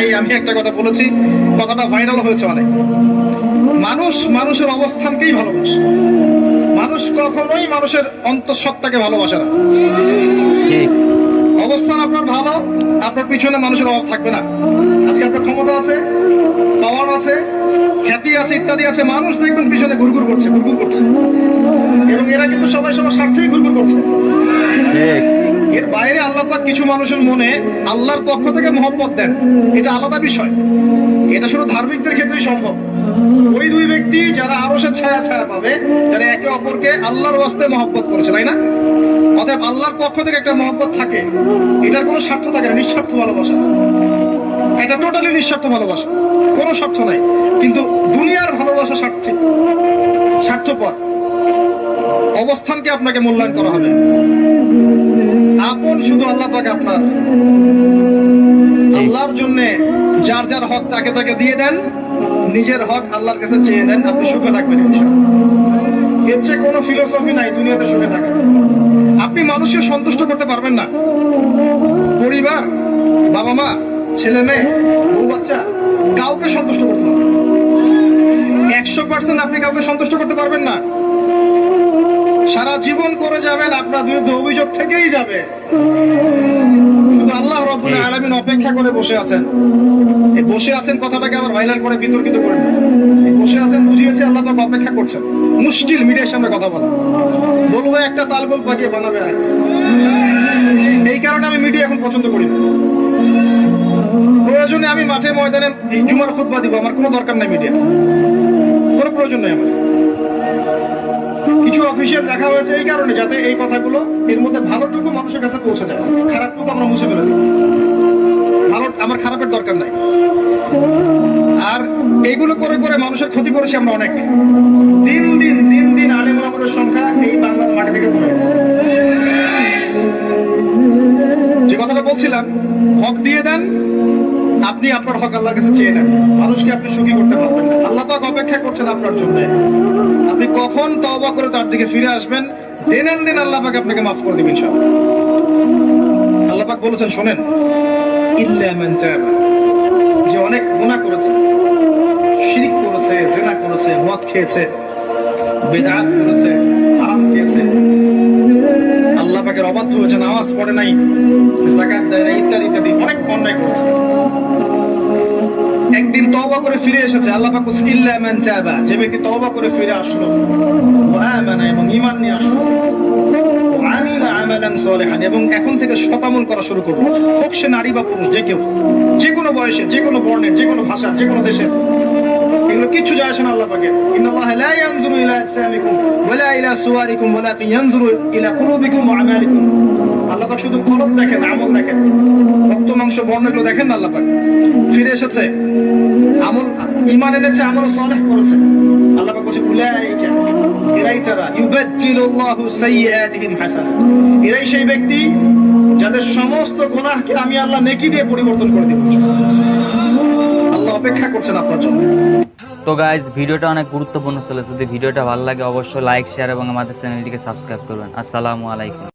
ভাই, আমি একটা কথা বলেছি, কথাটা ভাইরাল হয়েছে অনেক। মানুষ মানুষের অবস্থানকেই ভালোবাসে। মানুষ কখনোই মানুষের অন্তঃসত্ত্বাকে ভালোবাসে না। অবস্থান আপনার ভালো, আপনার পিছনে মানুষের অভাব থাকবে না। আজকে আপনার ক্ষমতা আছে পাওয়ার আছে, খ্যাতি আছে, ইত্যাদি আছে, মানুষ দেখবেন পিছনে ঘুরঘুর করছে ঘুরঘুর করছে। এবং এরা কিন্তু সবাই সবার স্বার্থেই ঘুরঘুর করছে। এর বাইরে আল্লাহ পাক কিছু মানুষের মনে আল্লাহর পক্ষ থেকে মহব্বত দেন। এটা আলাদা বিষয়। এটা শুধু ধার্মিকদের ক্ষেত্রেই সম্ভব। ওই দুই ব্যক্তি যারা আরও সে ছায়া ছায়া পাবে, যারা একে অপরকে আল্লাহর ওয়াস্তে মহব্বত করেছে, তাই না? অতএব আল্লাহর পক্ষ থেকে একটা মহব্বত থাকে। এটার কোনো স্বার্থ থাকে না, নিঃস্বার্থ ভালোবাসা। এটা টোটালি নিঃস্বার্থ ভালোবাসা। কোনো স্বার্থ নাই। কিন্তু দুনিয়ার ভালোবাসা স্বার্থিক স্বার্থপর। অবস্থানকে আপনাকে মূল্যায়ন করা হবে। শুধু আল্লাহ পাক আপনার। আল্লাহর জন্য যার যার হক তাকে তাকে দিয়ে দেন নিজের হক আল্লাহর কাছে চেয়ে নেন আপনি সুখে থাকবেন এর চেয়ে কোনো ফিলোসফি নাই দুনিয়াতে সুখে থাকা। আপনি মানুষকে সন্তুষ্ট করতে পারবেন না। পরিবার বাবা মা ছেলে মেয়ে বউ বাচ্চা কাউকে সন্তুষ্ট করতে পারবেন একশো পার্সেন্ট আপনি কাউকে সন্তুষ্ট করতে পারবেন না। সারা জীবন করে যাবেন আপনার বিরুদ্ধে অভিযোগ থেকেই যাবে। শুধু আল্লাহ রব্বুল আলামিন অপেক্ষা করে বসে আছেন। এই বসে আছেন কথাটাকে আবার ভাইরাল করে বিতর্কিত করেন। এই বসে আছেন বুঝিয়েছে আল্লাহ পাক অপেক্ষা করছেন। মুশকিল মিডিয়ার সামনে কথা বলা। বলব একটা তালগোল পাকিয়ে বানাবে আরেকটা এই কারণে আমি মিডিয়া এখন পছন্দ করি না। প্রয়োজনে আমি মাঠে ময়দানে জুমার খুতবা দিব আমার কোনো দরকার নাই মিডিয়া কোনো প্রয়োজন নেই আমার। অফিসিয়াল রাখা হয়েছে এই কারণে যাতে এই কথাগুলো এর মধ্যে ভালোটুকু মানুষের কাছে পৌঁছে যায়। খারাপটুকু আমরা মুছে ফেলে ভালো, আমার খারাপের দরকার নাই। আর এইগুলো করে করে মানুষের ক্ষতি করেছি আমরা অনেক। দিন দিন দিন দিন আলেম আমাদের সংখ্যা এই বাংলার মাটি থেকে কমে গেছে। যে কথাটা বলছিলাম, হক দিয়ে দেন, আপনি আপনার হক আল্লাহর কাছে চেয়ে নেন। মানুষকে আপনি সুখী করতে পারবেন না। পাক অপেক্ষা করছেন আপনার জন্য। আপনি কখন তওবা করে তার দিকে ফিরে আসবেন, দিন আন দিন আল্লাহ পাক আপনাকে মাফ করে দিবেন সব আল্লাহ পাক বলেছেন, শোনেন যে অনেক গুনাহ করেছে, শিরক করেছে, জিনা করেছে, মদ খেয়েছে, বেদাত করেছে, হারাম খেয়েছে, আল্লাহ পাকের অবাধ্য হয়েছে নামাজ পড়ে নাই, জাকাত দেয় নাই, ইত্যাদি ইত্যাদি অনেক অন্যায় করেছে। তওবা করে ফিরে এসেছে। আল্লাহ পাক বলছেন, ইল্লা মান তাবা। যে ব্যক্তি তওবা করে ফিরে আসলো ওয়া আমানা এবং ঈমান নিয়ে আসলো আমিলা আমালান সালিহান, এবং এখন থেকে শতামল করা শুরু করব হোক সে নারী বা পুরুষ, যে কেউ, যে কোনো বয়সে যে কোনো বর্ণের, যে কোনো ভাষার, যে কোনো দেশের কিচ্ছু যায় আসে না আল্লাহ পাকে ইলা ওয়ালা ইয়ানজুরু ইলা কুলুবিকুম ওয়া আমালিকুম। আল্লাহ পাক শুধু কলব দেখেন, আমল দেখেন। রক্ত, মাংস দেখেন না আল্লাহ পাক? ফিরে এসেছে। আমল এনেছে, আমল সালেহ করেছে। আল্লাহ পাক বলছে, উলাইকা এরাই তারা ইউবাদদিলুল্লাহু সাইয়্যাতিহিম হাসানাত। এরাই সেই ব্যক্তি যাদের সমস্ত গুনাহকে আমি আল্লাহ নেকি দিয়ে পরিবর্তন করে দিব আল্লাহ অপেক্ষা করছেন আপনার জন্য। তো গাইজ ভিডিওটা অনেক গুরুত্বপূর্ণ ছিল। যদি ভিডিওটা ভালো লাগে, অবশ্যই লাইক শেয়ার এবং আমাদের চ্যানেলটিকে সাবস্ক্রাইব করবেন। আসসালামু আলাইকুম।